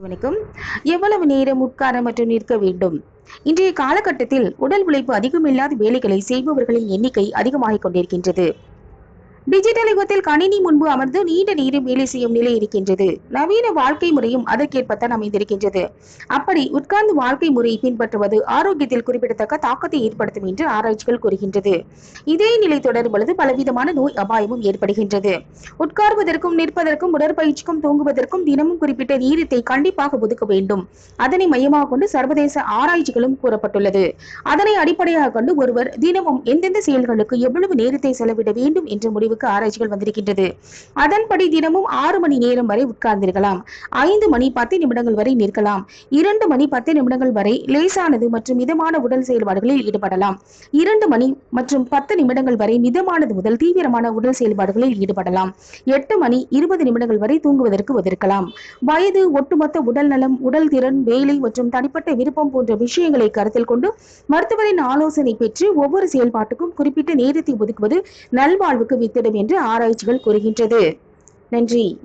வணக்கம். எவ்வளவு நேரம் உட்கார மற்றும் நிற்க வேண்டும்? இன்றைய காலகட்டத்தில் உடல் உழைப்பு அதிகமில்லாத வேலைகளை செய்பவர்களின் எண்ணிக்கை அதிகமாகிக் கொண்டிருக்கின்றது. டிஜிட்டல் யுகத்தில் கணினி முன்பு அமர்ந்து நீண்ட நேரம் வேலை செய்யும் நிலை இருக்கின்றது. நவீன வாழ்க்கை முறையும் அதற்கேற்பத்தான் அமைந்திருக்கின்றது. அப்படி உட்கார்ந்து வாழ்க்கை முறையை பின்பற்றுவது ஆரோக்கியத்தில் குறிப்பிடத்தக்க தாக்கத்தை ஏற்படுத்தும் என்று ஆராய்ச்சிகள் கூறுகின்றது. இதே நிலை தொடரும் பொழுது பலவிதமான நோய் அபாயமும் ஏற்படுகின்றது. உட்கார்வதற்கும் நிற்பதற்கும் உடற்பயிற்சிக்கும் தூங்குவதற்கும் தினமும் குறிப்பிட்ட நீரத்தை கண்டிப்பாக ஒதுக்க வேண்டும். அதனை மையமாக கொண்டு சர்வதேச ஆராய்ச்சிகளும் கூறப்பட்டுள்ளது. அதனை அடிப்படையாக கொண்டு ஒருவர் தினமும் எந்தெந்த செயல்களுக்கு எவ்வளவு நேரத்தை செலவிட வேண்டும் என்ற அளவுக்கு ஆராய்ச்சிகள் வந்திருக்கின்றது. அதன்படி தினமும் ஆறு மணி நேரம் வரை உட்கார்ந்திருக்கலாம். ஐந்து மணி பத்து நிமிடங்கள் வரை நிற்கலாம். இரண்டு மணி பத்து நிமிடங்கள் வரை லேசானது மற்றும் மிதமான உடல் செயல்பாடுகளில் ஈடுபடலாம். இரண்டு மணி மற்றும் பத்து நிமிடங்கள் வரை மிதமானது முதல் தீவிரமான உடல் செயல்பாடுகளில் ஈடுபடலாம். எட்டு மணி இருபது நிமிடங்கள் வரை தூங்குவதற்கு ஒதுக்கலாம் வயது ஒட்டுமொத்த உடல் நலம் உடல் திறன் வேலை மற்றும் தனிப்பட்ட விருப்பம் போன்ற விஷயங்களை கருத்தில் கொண்டு மருத்துவரின் ஆலோசனை பெற்று ஒவ்வொரு செயல்பாட்டுக்கும் குறிப்பிட்ட நேரத்தை ஒதுக்குவது நல்வாழ்வுக்கு வித்திடும் என்று ஆராய்ச்சிகள் கூறுகின்றது. நன்றி.